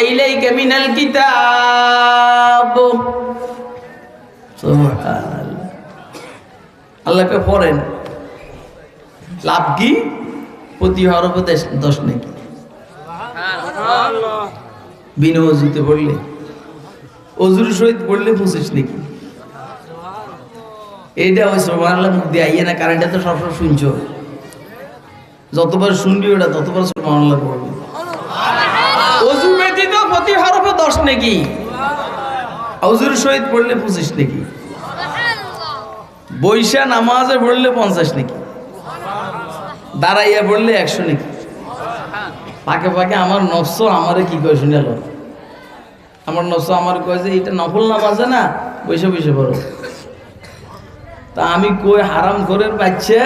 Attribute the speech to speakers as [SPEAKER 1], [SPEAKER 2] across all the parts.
[SPEAKER 1] ইলাইকা মিনাল কিতাব। সুবহানাল্লাহ। আল্লাহকে পড়েন। লাভ কি? প্রতি হরফে দশ- নাকি বিনা অজুতে পড়লে। অজুর সহিত পড়লে পঁচিশ নাকি? এইটা ওই সোমানাল্লাহ মুখ দিয়ে আইয়ে না কারেন্টে তো সবসময় শুনছো। যতবার শুনবি ওটা ততবার সোমানাল্লাহ পড়বে। দশ নাকি? অজুর সহিত পড়লে পঁচিশ নাকি? বৈশা নামাজে পড়লে পঞ্চাশ নাকি? দাঁড়াইয়া পড়লে একশো নাকি? পাকে পাকে আমার নফস আমারে কি কয় শুনে আমার নফস আমার কয় যে, এটা নফল নামাজে না, বৈশা বসে পড়ো। তা আমি কই, হারাম ঘরের বাচ্চা?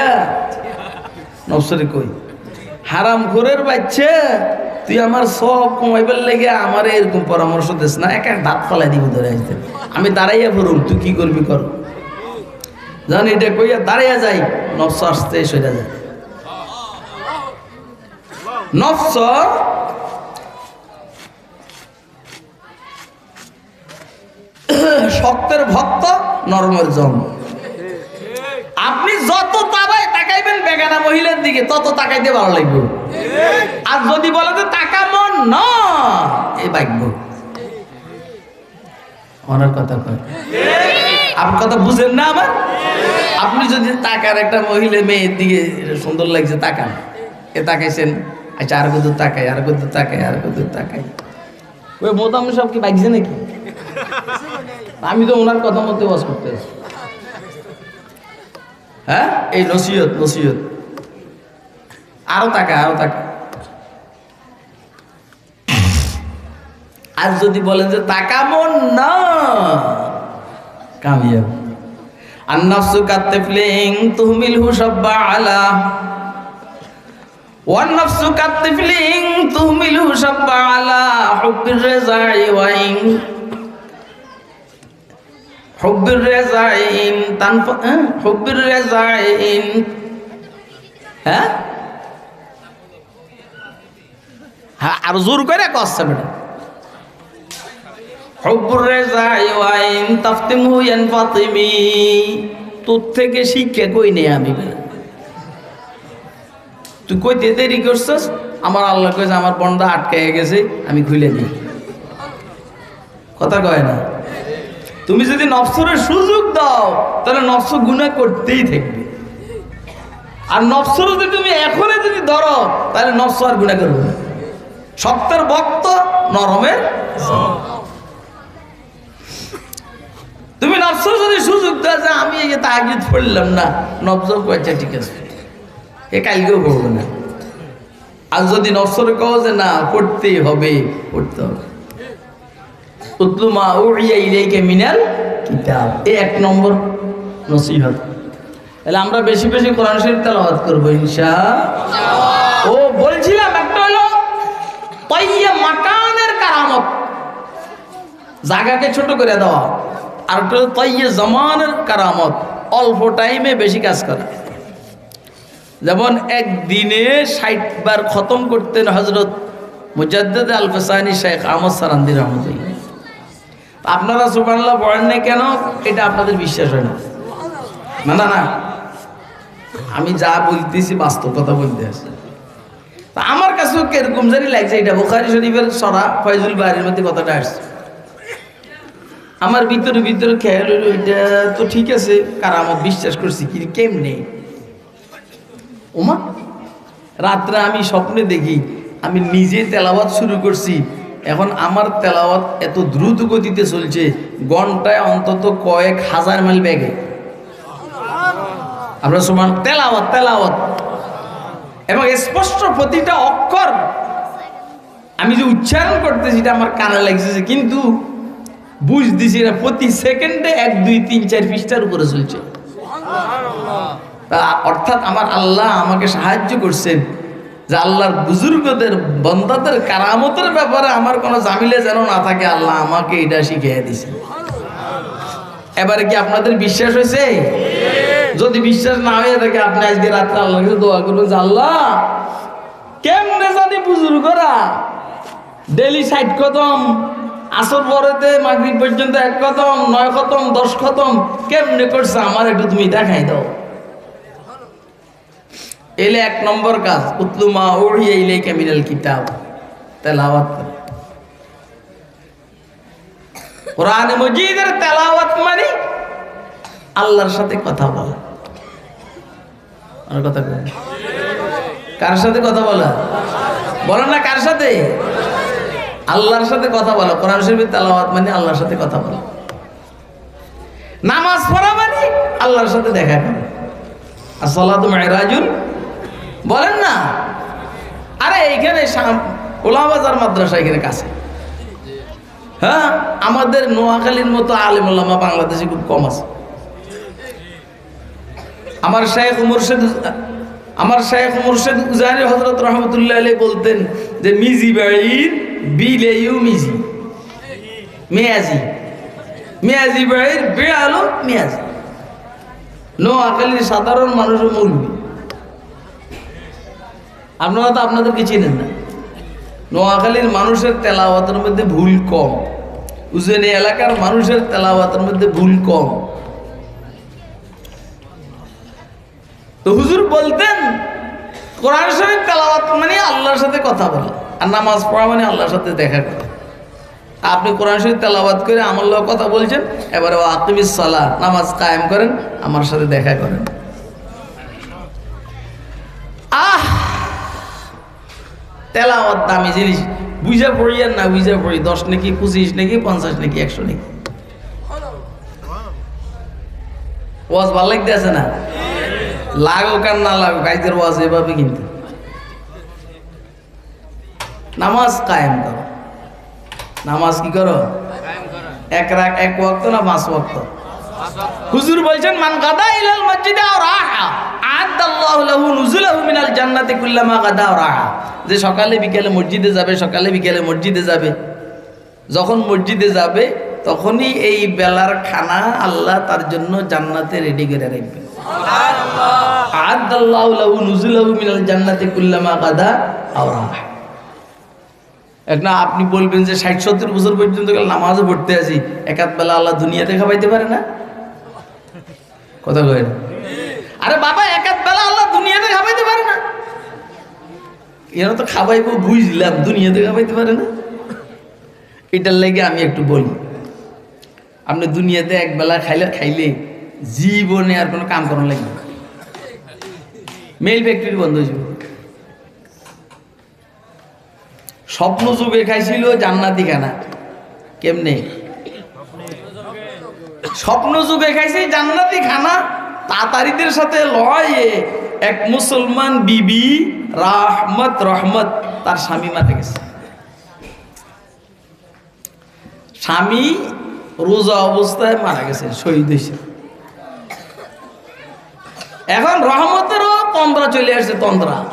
[SPEAKER 1] নফসরে কই, হারাম ঘরের বাচ্চা? তুই আমার সব কমাইবার লেগে আমার এরকম পরামর্শ দিস না, এক এক দাঁত ফালাই দিব ধরে আসতে আমি দাঁড়াইয়া পড়ুম তুই কি করবি কর। জান, এটা কইয়া দাঁড়াইয়া যাই, নফস আসতে সেটা যায়। নফস শক্তের ভক্ত, নরমের জন্ম। আপনি যত তাকাইবেন বেগানা মহিলার দিকে তত তাকাইতে ভালো লাগবে। আর যদি বলে তো টাকা মন না এই বাক্য ওনার কথা কয়। আপনার কথা বুঝেন না আমার আপনি যদি তাকার একটা মহিলা মেয়ের দিকে সুন্দর লাগছে, তাকান। এ তাকাইছেন আচ্ছা আর কত তাকাই, আর কত তাকাই, আর কত তাকাই। ওই মোটামুটি সব কি বাইকছে নাকি? আমি তো ওনার কথা মধ্যে বাস করতে আছি। হ্যাঁ এই নসিহত নসিহত আরো তাকা আরো তাকা আর যদি বলেন যে তাকা মন না কামিয়াব النفس كالطفل تهمله شب على والنفس كالطفل تهمله شب على حب الرزاع وإن হ্যাঁ? হ্যাঁ? হ্যাঁ, আর জোর করে কষ্ট বেটা। তাফতিম তোর থেকে শিক্ষা কই নেই আমি তুই কইতে দেরি করছস? আমার আল্লাহ কয়েছে আমার বন্ধা আটকে গেছে, আমি খুলে নি কথা কয় না? তুমি যদি নফসরের সুযোগ দাও, তাহলে নফস গুণা করতেই থাকবে। আর নফসর যদি তুমি এখনই যদি ধরো, তাহলে নফস আর গুণা করবে না। সত্যের ভক্ত নরমের তুমি নফসর যদি সুযোগ দাও, যে আমি এই তাগিদ পড়লাম না, নফস কয়েছে ঠিক আছে? এ কালকেও করব না। আর যদি নফসরে কও যে না, পড়তেই হবে, পড়তে হবে। উড়িয়া কিতাব। এই এক নম্বর তাহলে আমরা বেশি বেশি কোরআন শরীফ তেলাওয়াত করব ইনশা। ও, বলছিলাম একটা হলো তাইয়া মাকানের কারামত। জায়গাকে ছোট করে দেওয়া। আর একটা হলো তাইয়ে জমানের কারামত। অল্প টাইমে বেশি কাজ করা। যেমন একদিনে ষাট বার খতম করতেন হজরত মুজাদ্দেদ আল ফেসানি শেখ আহমদ সারান্দি রহমতুল্লাহ। আপনারা সুবানাল্লাহ পড়েন না কেন? এটা আপনাদের বিশ্বাস হয় না। না না না। আমি যা বলতেছি বাস্তব কথা বলতে আসি আমার কাছেও কীরকম জানি লাগছে, এটা বোখারি শরীফের সরা ফয়জুল বাড়ির মধ্যে কথাটা আসছে। আমার ভিতরে ভিতরে খেয়াল হইল এটা তো ঠিক আছে, কারামত বিশ্বাস করছি কি কেমনে? ওমা রাত্রে আমি স্বপ্নে দেখি, আমি নিজে তেলাওয়াত শুরু করছি এখন আমার তেলাওয়াত এত দ্রুত গতিতে চলছে, ঘন্টায় অন্তত কয়েক হাজার মাইল ব্যাগে। আমরা সমান তেলাওয়াত তেলাওয়াত। এবং স্পষ্ট প্রতিটা অক্ষর আমি যে উচ্চারণ করতেছি, এটা আমার কানে লাগছে কিন্তু বুঝ দিছি না, প্রতি সেকেন্ডে এক, দুই, তিন, চার পৃষ্ঠার উপরে চলছে। অর্থাৎ আমার আল্লাহ আমাকে সাহায্য করছেন যে আল্লাহর বুজুর্গদের, বন্দাদের কারামতের ব্যাপারে আমার কোনো জামিলে যেন না থাকে, আল্লাহ আমাকে এটা শিখিয়ে দিছে। এবারে কি আপনাদের বিশ্বাস হয়েছে? যদি বিশ্বাস না হয়ে থাকে, আপনি আজকে রাত্রে আল্লাহর কাছে দোয়া করবেন যে, আল্লাহ, কেমনে জানি বুজুর্গরা ডেলি ষাট খতম, আসর পরেতে মাগরিব পর্যন্ত এক খতম, নয় খতম, দশ খতম, কেমনে করছে? আমার একটু তুমি দেখাই দাও। এলে এক নম্বর কাজ উতলুমা ওড়িয়ে ইলে ক্যামিনাল কিতাব। তেলাওয়াত করে। কোরআন মজিদের তেলাওয়াত মানে আল্লাহর সাথে কথা বলা। আর কথা কার সাথে কথা বলা? বলেন না কার সাথে? আল্লাহর সাথে কথা বলা। কোরআন শরীফের তেলাওয়াত মানে আল্লাহর সাথে কথা বলা। নামাজ পড়া মানে আল্লাহর সাথে দেখা করা। আর সলাত মেহরাজুল বলেন না। আরে এইখানে ওলাবাজার মাদ্রাসা এখানে কাছে। হ্যাঁ? আমাদের নোয়াখালীর মতো আলিমুল্লামা বাংলাদেশে খুব কম আছে। আমার শেখ মুর্শেদ আমার শেখ মুর্শেদ উজানি হজরত রহমতুল্লাহ আলী বলতেন যে, মিজি বাড়ির বিলেইউ মিজি। মেয়াজি। মেয়াজি বাড়ির বেড়ালো মেয়াজি। নোয়াখালীর সাধারণ মানুষের মুরবি আপনারা তো আপনাদেরকে চিনেন না। নোয়াখালীর মানুষের তেলাওয়াতের মধ্যে ভুল কম। উজেনি এলাকার মানুষের তেলাওয়াতের মধ্যে ভুল কম। তো হুজুর বলতেন, কোরআন শরীফ তেলাওয়াত মানে আল্লাহর সাথে কথা বলা, আর নামাজ পড়া মানে আল্লাহর সাথে দেখা করা। আপনি কোরআন শরীফ তেলাওয়াত করে আমার কথা বলছেন, এবারে আকিমিস সালা নামাজ কায়েম করেন, আমার সাথে দেখা করেন। তেলাওয়াত দামি জিনিস। বুঝা পড়ি আর না বুঝা পড়ি, দশ নাকি, পঁচিশ নাকি, পঞ্চাশ নাকি, একশো নাকি? ওয়াজ ভালো লাগতে আছে না? লাগুক আর না লাগুক আইদের ওয়াজ এভাবে কিন্তু। নামাজ কায়েম করো। নামাজ কি করো? এক রাখ এক ওয়াক্ত না পাঁচ ওয়াক্ত? হুজুর বলছেন, মান গাদা ইলাল মসজিদে আর রাহা আদাল্লাহু লাহু নুজুলাহু মিনাল জান্নাতি কুল্লামা গাদা রাহা। যে সকালে বিকেলে মসজিদে যাবে সকালে বিকেলে মসজিদে যাবে। যখন মসজিদে যাবে তখনই এই বেলার খানা আল্লাহ তার জন্য জান্নাতে রেডি করে রাখবে। আপনি বলবেন যে ষাট সত্তর বছর পর্যন্ত নামাজও পড়তে আছি একাত বেলা আল্লাহ দুনিয়াতে খাবাইতে পারে না? কথা কয় আরে বাবা একাত বেলা আল্লাহ দুনিয়াতে খাবাইতে পারে না এরা তো খাবাইবো বুঝলাম দুনিয়াতে খাবাইতে পারে না। এটার লেগে আমি একটু বলি, আপনি দুনিয়াতে এক বেলা খাইলে খাইলে জীবনে আর কোনো কাম করানো লাগবে মেল ফ্যাক্টরি বন্ধ হয়ে যাবে। স্বপ্ন যুগে খাইছিল জান্নাতি খানা। কেমনে? স্বপ্ন যুগে খাইছে জান্নাতি খানা, তাতারিদের সাথে লয় এক মুসলমান বিবি রাহমত রহমত তার স্বামী মারা গেছে। স্বামী রোজা অবস্থায় মারা গেছে, শহীদ হয়েছে। এখন রহমতেরও তন্দ্রা চলে আসছে, তন্দ্রা।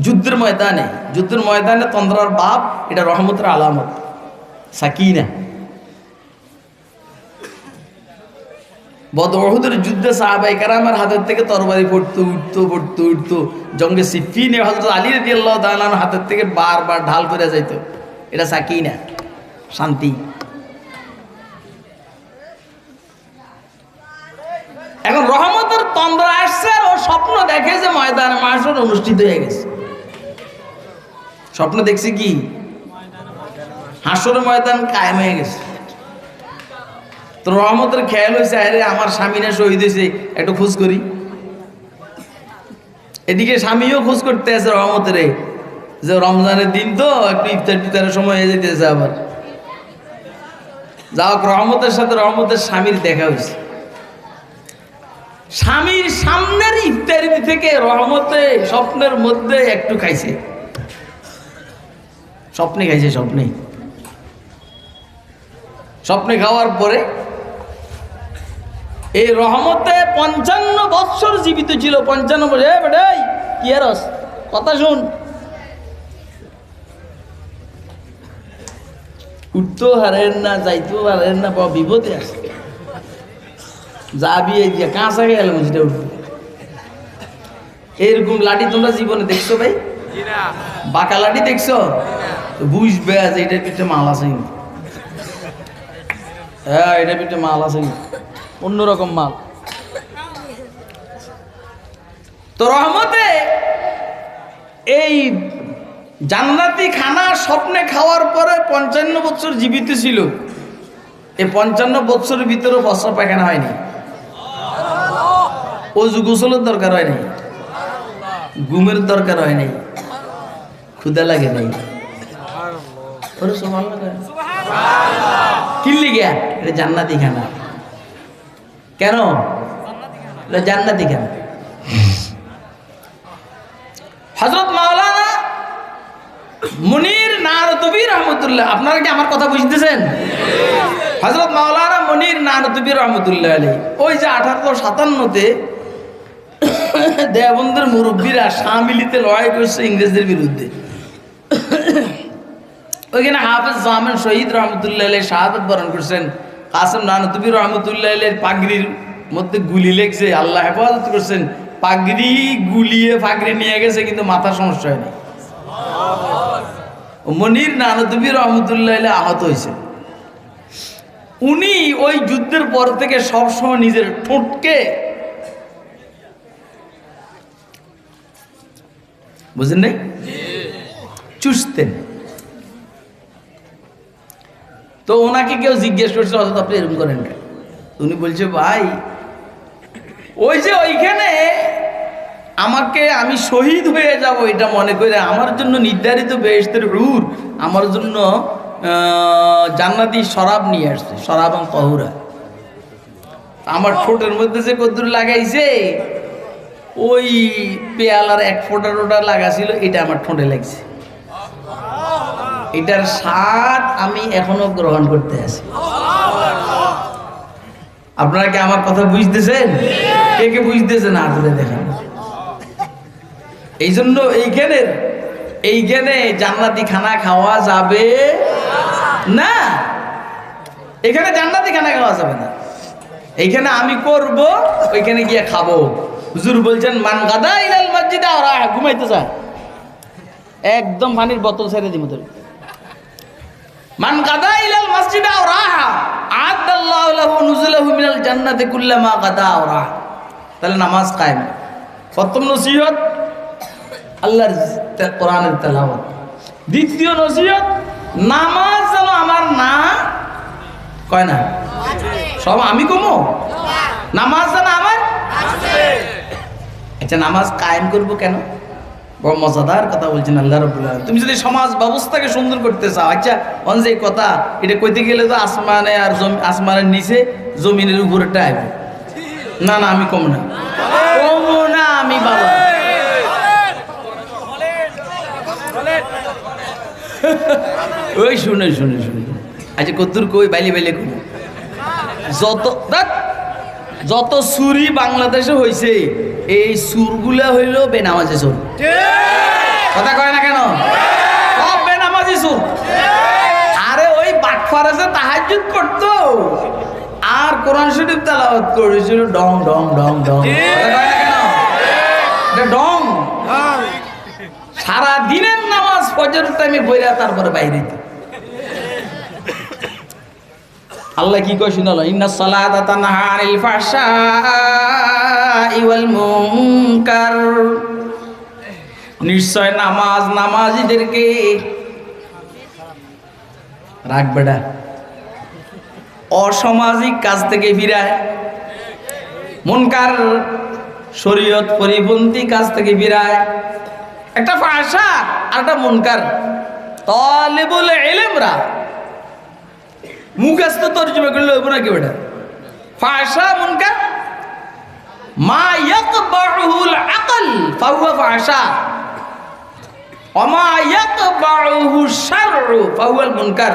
[SPEAKER 1] যুদ্ধের ময়দানে যুদ্ধের ময়দানে তন্দ্রার বাপ, এটা রহমতের আলামত। সাকিনা। বদরহুদের যুদ্ধে সাহাবাই কারামের হাতের থেকে তরবারি পড়তো, উঠতো পড়তো, উঠতো। জঙ্গে সিফিনে হজরত আলী রদি আল্লাহ তালান হাতের থেকে বারবার ঢাল করে যাইতো। এটা সাকি না শান্তি। এখন রহমতের তন্দ্রা আসছে আর ও স্বপ্ন দেখে যে ময়দানে মাসর অনুষ্ঠিত হয়ে গেছে। স্বপ্ন দেখছি কি? হাসর ময়দান কায়েম হয়ে গেছে। তো রহমতের খেয়াল হয়েছে আরে আমার স্বামী না শহীদ হয়েছে একটু খোঁজ করি। এদিকে স্বামীও খোঁজ করতে আছে রহমতের, যে রমজানের দিন তো, একটু ইফতার টিফতারের সময় হয়ে যেতেছে আবার। যা হোক, রহমতের সাথে রহমতের স্বামীর দেখা হয়েছে স্বামীর সামনের ইফতারি থেকে রহমতে স্বপ্নের মধ্যে একটু খাইছে। স্বপ্নে খাইছে স্বপ্নে স্বপ্নে খাওয়ার পরে এই রহমতে পঞ্চান্ন বৎসর জীবিত ছিল, পঞ্চান্ন বছর কি আর হস? কথা শুন। উঠতেও হারেন না, যাইতেও হারেন না বাবা বিপদে আছে। যাবি এই যে, কাঁচা গেল সেটা উঠবে এরকম লাঠি তোমরা জীবনে দেখছ ভাই? বাঁকা লাঠি দেখছ? বুঝবে যে এটার পিঠে মাল আছে হ্যাঁ এটার পিঠে মাল আছে। অন্যরকম মাল। তো রহমতে এই জান্নাতি খানা স্বপ্নে খাওয়ার পরে পঞ্চান্ন বছর জীবিত ছিল। এই পঞ্চান্ন বছরের ভিতরে বস্ত্র পায়খানা হয়নি। অজু গোসলের দরকার হয়নি। ঘুমের দরকার হয় নাই। ক্ষুদা লাগে নাই। কিল্লি গিয়া? এটা জান্নাতি খানা। কেন? জান্নাতি খানা হজরত মাওলানা মুনির নারদবী রহমতুল্লাহ, আপনারা কি আমার কথা বুঝতেছেন? হজরত মাওলানা মনির নারদবী রহমতুল্লাহ আলী ওই যে আঠারোশো সাতান্নতে দেবন্দের মুরব্বীরা সামিলিতে লড়াই করছে ইংরেজদের বিরুদ্ধে। ওইখানে হাফেজ জামেন শহীদ রহমতুল্লাহ আলী শাহাদত বরণ করছেন। কাসেম নানতুবী রহমতুল্লাহ পাগড়ির মধ্যে গুলি লেগছে আল্লাহ হেফাজত করছেন। পাগড়ি গুলিয়ে পাগড়ি নিয়ে গেছে কিন্তু মাথার সমস্যা হয়নি। মনির নানতুবী রহমতুল্লাহ আহত হয়েছে। উনি ওই যুদ্ধের পর থেকে সবসময় নিজের ঠোঁটকে বুঝলেন নাই? চুষতেন। তো ওনাকে কেউ জিজ্ঞেস করছে, অথচ আপনি এরকম করেন উনি বলছে, ভাই, ওই যে ওইখানে আমাকে আমি শহীদ হয়ে যাব, এটা মনে করে আমার জন্য নির্ধারিত বেহেস্তের রুর, আমার জন্য জান্নাতি শরাব নিয়ে আসছে, শরাব এবং তহুরা। আমার ঠোঁটের মধ্যে যে কদ্দুর লাগাইছে, ওই পেয়ালার এক ফোঁটা টোটা লাগাছিল এটা আমার ঠোঁটে লাগছে। এটার স্বাদ আমি এখনও গ্রহণ করতে আছি। আপনারা কি আমার কথা বুঝতেছেন? কে কে বুঝতেছেন আসলে দেখেন। এই জন্য এইখানের এইখানে জান্নাতি খানা খাওয়া যাবে না। এখানে জান্নাতি খানা খাওয়া যাবে না। এইখানে আমি করব, ওইখানে গিয়ে খাব। হুজুর বলছেন, মান গাদা ইলাল মসজিদে ওরা ঘুমাইতে চায়। একদম পানির বোতল ছেড়ে দিই তোর। মান গাদা ইলাল মসজিদে ওরা আদাল্লাহু লাহু নুজুলাহু মিনাল জান্নাতি কুল্লামা গাদা ওরা তাহলে নামাজ কায়েম। প্রথম নসিহত আল্লাহর কোরআনের তেলাওয়াত। দ্বিতীয় নসিহত নামাজ যেন আমার না কয় না? সব আমি কমো? নামাজ যেন আমার আচ্ছা নামাজ কায়েম করব কেন? বড় মজাদার কথা বলছেন আল্লাহ রবুল্লাহ তুমি যদি সমাজ ব্যবস্থাকে সুন্দর করতে চাও আচ্ছা অন যে কথা, এটা কইতে গেলে তো আসমানে আর জমি, আসমানের নিচে জমিনের উপরে টাইপ না না, আমি কম না। না, আমি বাবা ওই শুনে শুনে শুনে। আচ্ছা কদ্দুর কই? বাইলে বাইলে কই যত যত সুরি বাংলাদেশে হয়েছে এই সুরগুলা হইল বেনামাজি সুর। কথা কয় না কেন? সব বেনামাজি সুর। আরে ওই বাটফারা যে তাহাজুদ করতো। আর কোরআন শরীফ তেলাওয়াত করেছিল ডং ডং ডং ডং। ডং। সারা দিনের নামাজ পর্যন্ত টাইমে বইরা তারপরে বাইরে যেত। আল্লাহ কি কয় শুনালো ইন্না সালাতা তানহা ওয়াল মুনকার। নিশ্চয় নামাজ নামাজিদেরকে রাখ বেটা। অসামাজিক কাজ থেকে ফিরায়। মুনকার শরীয়ত পরিপন্থী কাজ থেকে ফিরায়। একটা ফাঁসা আর একটা মুনকার। তলেবুল এলেমরা মুখাস্ত তর্জমা করলে হইব নাকি বেটা ফাঁসা মুনকার? মা ইয়াকবাহুল আকল ফাহুয়া ফাঁসা অমা ইয়াকবাহু শারউ ফাহুয়াল মুনকার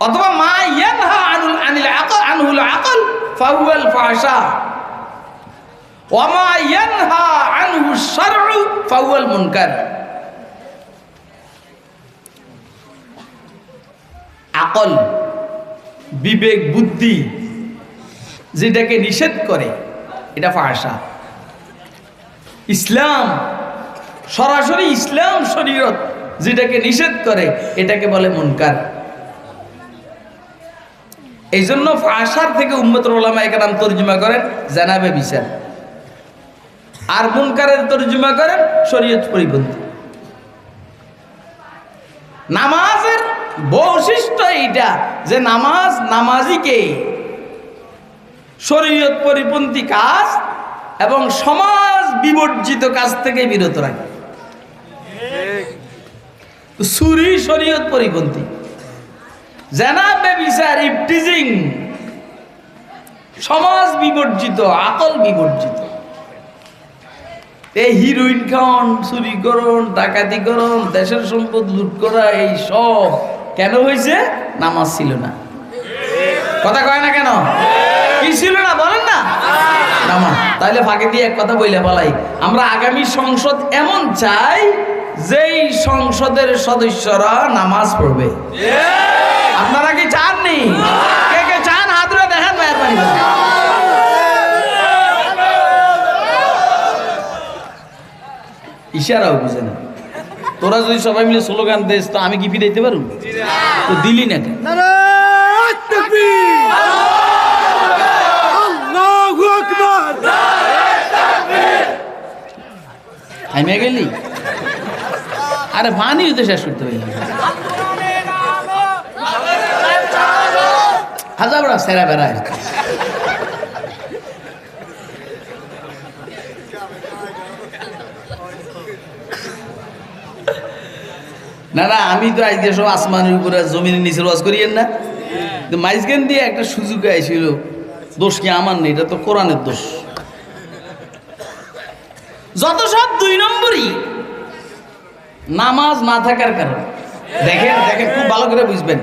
[SPEAKER 1] অথবা মা ইয়ানহা আনুল আনিল আকল আনহুল আকল ফাহুয়াল ফাহশা ওয়ামা ইয়ানহা আনহু শারউ ফাহুয়াল মুনকার আকল, বিবেক, বুদ্ধি যেটাকে নিষেধ করে, এটা ফাহশা ইসলাম, সরাসরি ইসলাম শরীয়ত যেটাকে নিষেধ করে, এটাকে বলে মুনকার। এই জন্য ফাঁসার থেকে উম্মত ওলামা একরাম তর্জমা করেন জানাবে বিচার। আর মুনকারের তর্জমা করেন শরীয়ত পরিপন্থী। নামাজের বৈশিষ্ট্য এইটা যে নামাজ নামাজিকে শরীয়ত পরিপন্থী কাজ এবং সমাজ বিবর্জিত কাজ থেকে বিরত রাখে। সুরি শরীয়ত পরিপন্থী। জেনাবে বিচার ইফটিজিং সমাজ বিবর্জিত, আকল বিবর্জিত। এই হিরোইন খাওয়ান চুরিকরণ ডাকাতিকরণ দেশের সম্পদ লুট করা, এই সব কেন হয়েছে? নামাজ ছিল না। কথা কয় না কেন? কি ছিল না? বলেন না। নামাজ। তাইলে ফাঁকে দিয়ে এক কথা বইলে বলাই। আমরা আগামী সংসদ এমন চাই, যেই সংসদের সদস্যরা নামাজ পড়বে। আপনারা কি চাননি? কে কে চান? হাত ধরে দেখেন মেহরবানি ইশারাও বুঝে না। তোরা যদি সবাই মিলে স্লোগান দিস তো আমি কি ফিরাইতে পারব? তো দিলি না কেন? গেলি? আরে পানি তো শেষ করতে পারি হাজার বড় সেরা বেড়ায়। না না, আমি তো আজকে সব আসমানের উপরে জমিনের নিচে ওয়াজ করিয়েন না। তো মাইজগান দিয়ে একটা সুযোগ আইছিল, দোষ কি আমার নেই? এটা তো কোরআনের দোষ। যত সব দুই নম্বরই নামাজ না থাকার কারণে, দেখেন দেখেন, খুব ভালো করে বুঝবেন,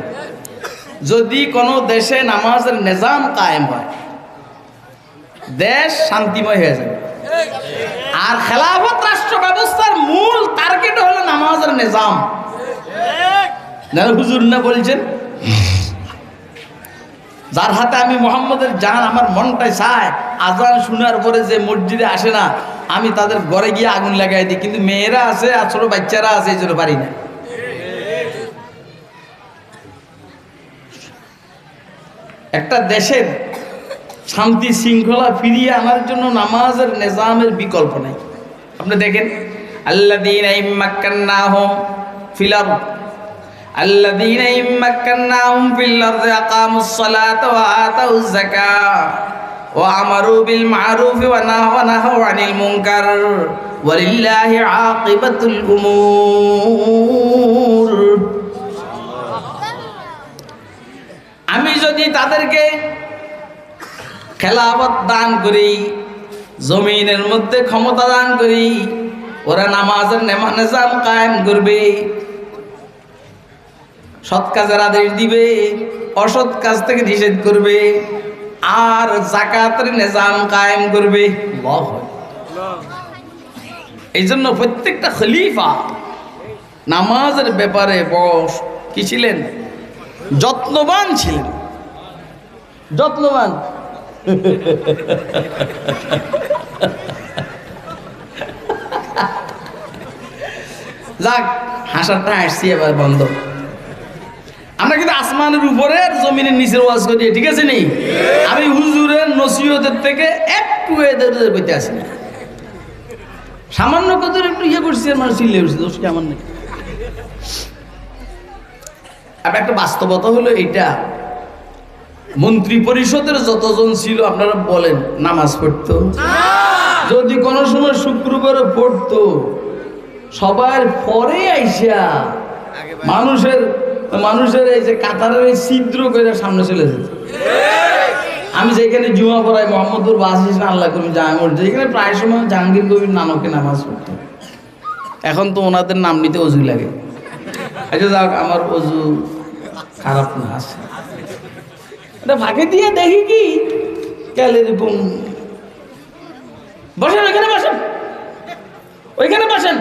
[SPEAKER 1] যদি কোনো দেশে নামাজের নিজাম কায়েম হয়, দেশ শান্তিময় হয়ে যাবে। আর খেলাফত রাষ্ট্র ব্যবস্থার মূল টার্গেট হলো নামাজের নিজাম। না হুজুর না বলছেন? যার হাতে আমি মোহাম্মদের জান, আমার মনটাই চায়, আজান শোনার পরে যে মসজিদে আসে না, আমি তাদের ঘরে গিয়ে আগুন লাগাই দিই। কিন্তু মেয়েরা আছে আর ছোট বাচ্চারা আছে, এই জন্য পারি না। একটা দেশের শান্তি শৃঙ্খলা ফিরিয়ে আনার জন্য নামাজের নিজামের বিকল্প নেই। আপনি দেখেন আল্লাদিন ইম্মাক্কান্নাহুম ফিল আরদ। الذين إن مكناهم في الأرض أقاموا الصلاة وآتوا الزكاة وأمروا بالمعروف ونهوا ونهوا عن المنكر ولله عاقبة الأمور আমি যদি তাদেরকে খেলাফত দান করি জমিনের মধ্যে ক্ষমতা দান করি ওরা নামাজের নেমা নিজাম কায়েম করবে সৎ কাজের আদেশ দিবে, অসৎ কাজ থেকে নিষেধ করবে, আর জাকাতের নিজাম কায়েম করবে। এই জন্য প্রত্যেকটা খলিফা নামাজের ব্যাপারে বস, কি ছিলেন? যত্নবান ছিলেন। যত্নবান। যাক হাসাটা হাসছি এবার বন্ধ। আমরা কিন্তু আসমানের উপরে জমিনের নিচের ওয়াজ করি, ঠিক আছে নি? আমি হুজুরের নসিহতের থেকে একটু এদের বইতে আসি না। সামান্য কত একটু ইয়ে করছি মানুষ চিল্লে উঠছে, দোষ আমার নেই? আর একটা বাস্তবতা হলো এইটা। মন্ত্রী পরিষদের যতজন ছিল, আপনারা বলেন, নামাজ পড়তো? যদি কোনো সময় শুক্রবারে পড়তো, সবার পরে আইসা মানুষের মানুষের এই যে কাতারের এই ছিদ্র করে সামনে চলে যেত। আমি যেখানে জুমা পড়াই মোহাম্মদুর বাসিস আল্লাহ কবি জাহাঙ্গীর যেখানে প্রায় সময় জাহাঙ্গীর কবির নানকে নামাজ পড়তো। এখন তো ওনাদের নাম নিতে অজু লাগে। আচ্ছা যাক, আমার অজু খারাপ না, আছে। এটা ফাঁকে দিয়ে দেখি কি? কেল এরকম বসেন, ওইখানে বসেন। ওইখানে বসেন।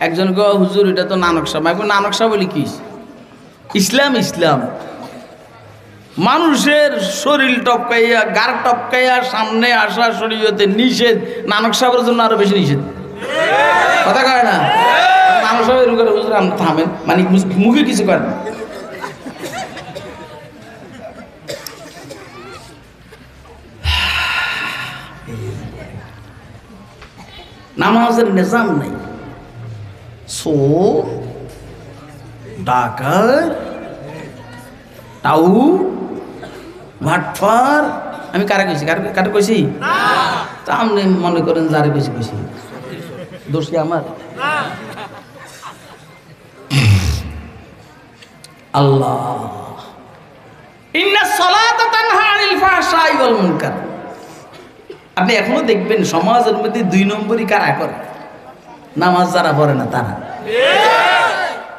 [SPEAKER 1] একজন গো হুজুর এটা তো নানক সাহ আমি বলি, নানক বলি কি ইসলাম ইসলাম। মানুষের শরীর টপকাইয়া গার টপকাইয়া সামনে আসা শরীয়তে নিষেধ নানক সাহেবের জন্য আরও বেশি নিষেধ। কথা কয় না? নানক এরকম করে হুজুর আপনি থামেন। মানে মুখে কিছু করেন। নামাজের নিজাম নাই। সো ডাকাত টাউ ভাটফার। আমি কারা কইছি? কারা কারা কইছি? তা আপনি মনে করেন যারে বেশি কইছি। দোষ আমার? আল্লাহ। ইন্না সলাতা তানহা আনিল ফাহশাই ওয়াল মুনকার। আপনি এখনও দেখবেন সমাজের মধ্যে দুই নম্বরই কারা করে? নামাজ যারা পড়ে না, তারা।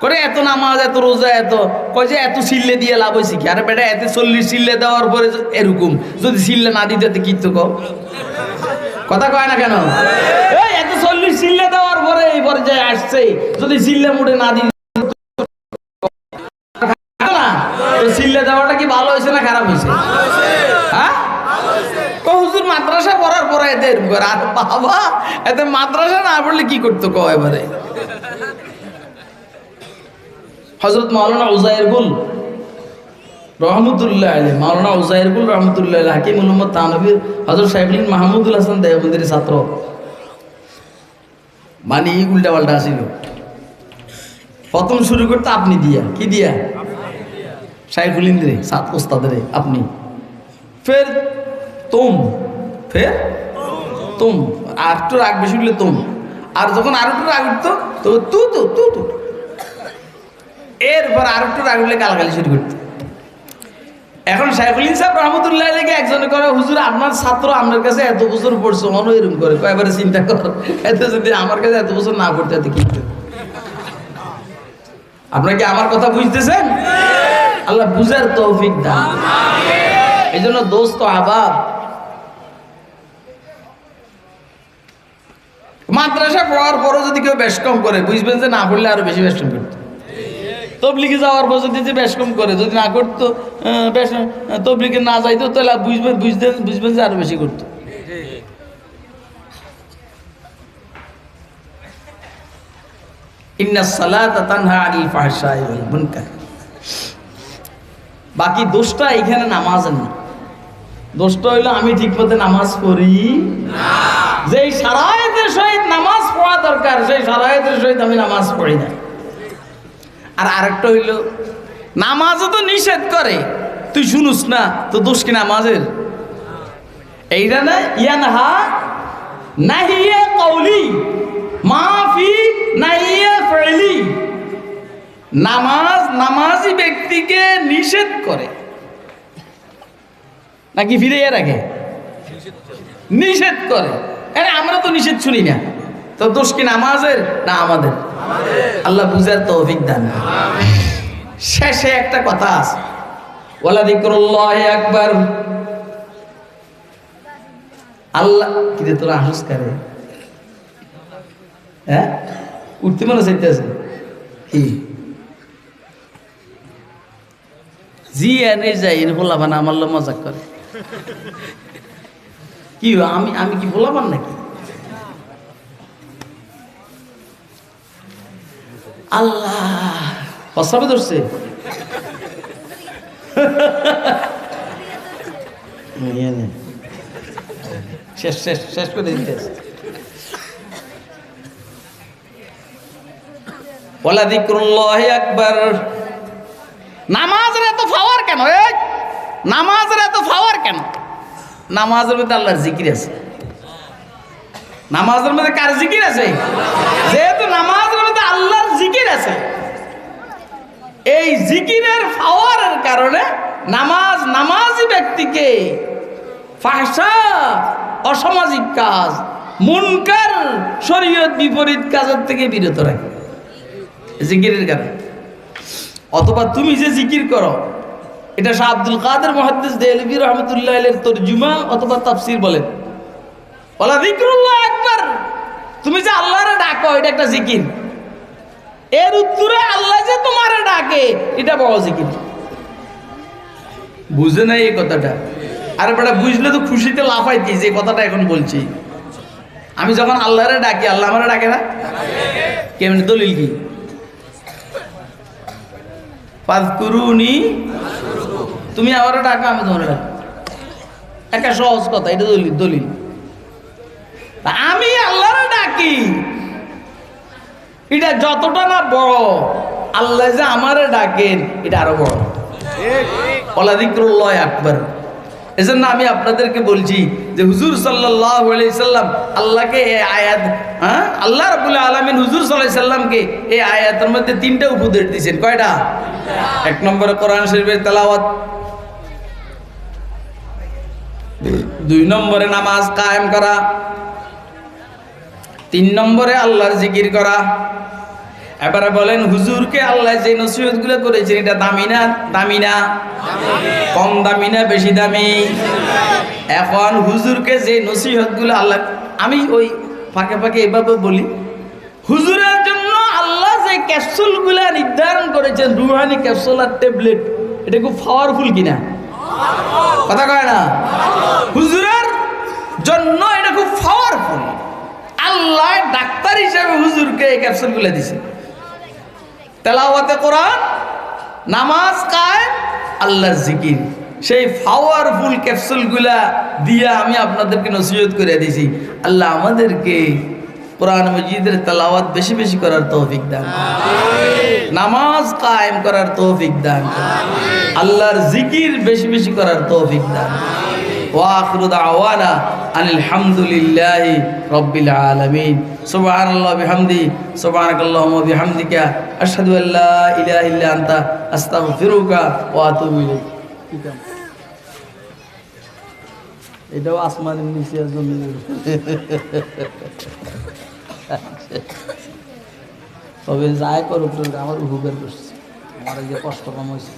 [SPEAKER 1] করে এত নামাজ, এত রোজা, এত কয় যে এত সিল্লে দিয়ে লাভ হয়েছে কি? আরে বেটা, এত চল্লিশ সিল্লে দেওয়ার পরে এরকম। যদি সিল্লে না দিতে কি তো কথা কয় না কেন? এত চল্লিশ সিল্লে দেওয়ার পরে এই পর্যায়ে আসছে। যদি সিল্লে মুড়ে না দিতে সিল্লে দেওয়াটা কি ভালো হয়েছে না খারাপ হয়েছে হ্যাঁ হুজুর মাদ্রাসা পড়ার পরে এরকম আর বাবা এতে মাদ্রাসা না পড়লে কি করতো কো এবারে? হজরত মাওলানা উজাইর গুল রহমতুল্লাহ আলী মাওলানা উজাইর গুল রহমতুল্লাহ আলী হাকিম মোহাম্মদ তানবির হজরত সাহেবলিন মাহমুদুল হাসান দেবন্দির ছাত্র। মানে এই উল্টা পাল্টা আসিল। প্রথম শুরু করতে আপনি দিয়া কি দিয়া? শাইখুল ইন্দ্রে সাত ওস্তাদের আপনি। ফের তুম ফের? তুম। আর একটু রাগ বেশি উঠলে তুম। আর যখন আর একটু রাগ উঠতো তো তু তু তু তু। এরপর আর একটু রাগ উঠলে গালাগালি শুরু করতো। এখন শাইখুলিন সাহেব রহমতুল্লাহ লেগে একজনে করে হুজুর আপনার ছাত্র আপনার কাছে এত বছর পড়ছে মনে এরকম করে। কয়েকবারে চিন্তা কর এত যদি আমার কাছে এত বছর না পড়তে এত কি? আপনারা কি আমার কথা বুঝতেছেন? আল্লাহ বুঝার তৌফিক দান। এই জন্য দোস্ত আবাব মাদ্রাসা পড়ার পরও যদি কেউ বেশ কম করে, বুঝবেন যে না পড়লে আরও বেশি বেশ কম করতো। তবলিগে যাওয়ার পর যদি যে বেশ কম করে, যদি না করতো বেশ তবলিগে না যাইতো, তাহলে বুঝবেন, বুঝতেন, বুঝবেন যে আরও বেশি করতো। বাকি দোষটা এখানে নামাজের না। দোষটা হইল আমি ঠিক মতো নামাজ পড়ি সারায়তের সহিত নামাজ পড়া দরকার সেই সারায়তের সহিত আমি নামাজ পড়ি না। আর আরেকটা হইল, নামাজও তো নিষেধ করে। তুই শুনুস না তো দোষ কি নামাজের? এইটা না, ইয়ানহা নাহিয়ে কৌলি মাফি নাহিয়ে ফেলি। নামাজ নামাজি ব্যক্তিকে নিষেধ করে। নাকি ফিরিয়ে রাখে নিষেধ করে। আরে আমরা তো নিষেধ শুনি না। তো দোষ কি নামাজের? না, আমাদের। আল্লাহ বুঝার তৌফিক দান শেষে একটা কথা আছে। একবার আল্লাহ তোরা হাসুস করে হ্যাঁ? উঠতে মনে চাইতে আছে? কি? জি, এনে যাই এর বলাবান আমার মজাক করে। কি, আমি আমি কি বলাবান নাকি? আল্লাহ। প্রস্রাবে ধরছে? নিয়ে নে। শেষ শেষ শেষ করে দিতে আছে। ওলা দিকরুল্লাহ আকবার। নামাজের এত ফাওয়ার কেন? এই নামাজের এত ফাওয়ার কেন? নামাজের মধ্যে আল্লাহর জিকির আছে। নামাজের মধ্যে কার জিকির আছে? যেহেতু নামাজের মধ্যে আল্লাহর জিকির আছে। এই জিকিরের পাওয়ারের কারণে নামাজ নামাজি ব্যক্তিকে ফাঁসা অসামাজিক কাজ, মুনকার, শরীয়ত বিপরীত কাজের থেকে বিরত রাখে। জিকিরের কারণে। অথবা তুমি যে জিকির করো, এটা শাহ আব্দুল কাদের মহাদ্দিস দেলবি রহমতুল্লাহ এর তর্জুমা অথবা তাফসির বলেন। বলা জিক্রুল্লাহ একবার তুমি যে আল্লাহরে ডাকো, এটা একটা জিকির। এর উত্তরে আল্লাহ যে তোমারে ডাকে, এটা বড় জিকির বুঝে নাই এই কথাটা। আরে বেটা, বুঝলে তো খুশিতে লাফাইতি, যে কথাটা এখন বলছি। আমি যখন আল্লাহরে ডাকি, আল্লাহ আমারে ডাকে না? কেমনি, দলিল কি? তুমি আমারও ডাকো, আমি তোমার ডাকি একটা সহজ কথা, এটা দলিল দলিল। আমি আল্লাহরে ডাকি এটা যতটা না বড়, আল্লাহ যে আমারে ডাকেন, এটা আরও বড়। আমি আপনাদেরকে বলছি যে হুজুর সাল্লাম হ্যাঁ? মধ্যে তিনটা উপদেশ কয়টা? এক নম্বরে কোরআন শরীফের তেলাওয়াত। দুই নম্বরে নামাজ কায়েম করা। তিন নম্বরে আল্লাহর জিকির করা। এবারে বলেন, হুজুরকে আল্লাহ যে নসিহতগুলো করেছেন, এটা দামি না? দামি না? কম দামি না, বেশি দামি? এখন হুজুরকে যে নসিহতগুলো আল্লাহ আমি ওই ফাঁকে ফাঁকে এভাবে বলি। হুজুরের জন্য আল্লাহ যে ক্যাপসুলগুলা নির্ধারণ করেছেন, রুহানি ক্যাপসুল আর ট্যাবলেট, এটা খুব পাওয়ারফুল কিনা? কথা কয় না? হুজুরের জন্য এটা খুব পাওয়ারফুল আল্লাহ ডাক্তার হিসেবে হুজুরকে এই ক্যাপসুলগুলো দিছে। তেলাওয়াতে কোরআন নামাজ কায় আল্লাহর জিকির। সেই পাওয়ারফুল ক্যাপসুলগুলা দিয়ে আমি আপনাদেরকে নসিহত করে দিয়েছি। আল্লাহ আমাদেরকে কোরআন মজিদের তেলাওয়াত বেশি বেশি করার তৌফিক দান। নামাজ কায়েম করার তৌফিক দান। আল্লাহর জিকির বেশি বেশি করার তৌফিক দান ওয়াখরু দাওয়ানা আলহামদুলিল্লাহ রব্বিল আলামিন। সুবহানাল্লাহ বিহামদি, সুবহানাকাল্লাহুম্মা বিহামদিকা, আশহাদু আল্লা ইলাহা ইল্লা আনতা, আস্তাগফিরুকা ওয়া আতুবু ইলাইক। এটাও আসমানের নিচে জমিনের। তবে যাই করুক, আমার উপকার করছে। আমার যে কষ্ট কম হয়েছে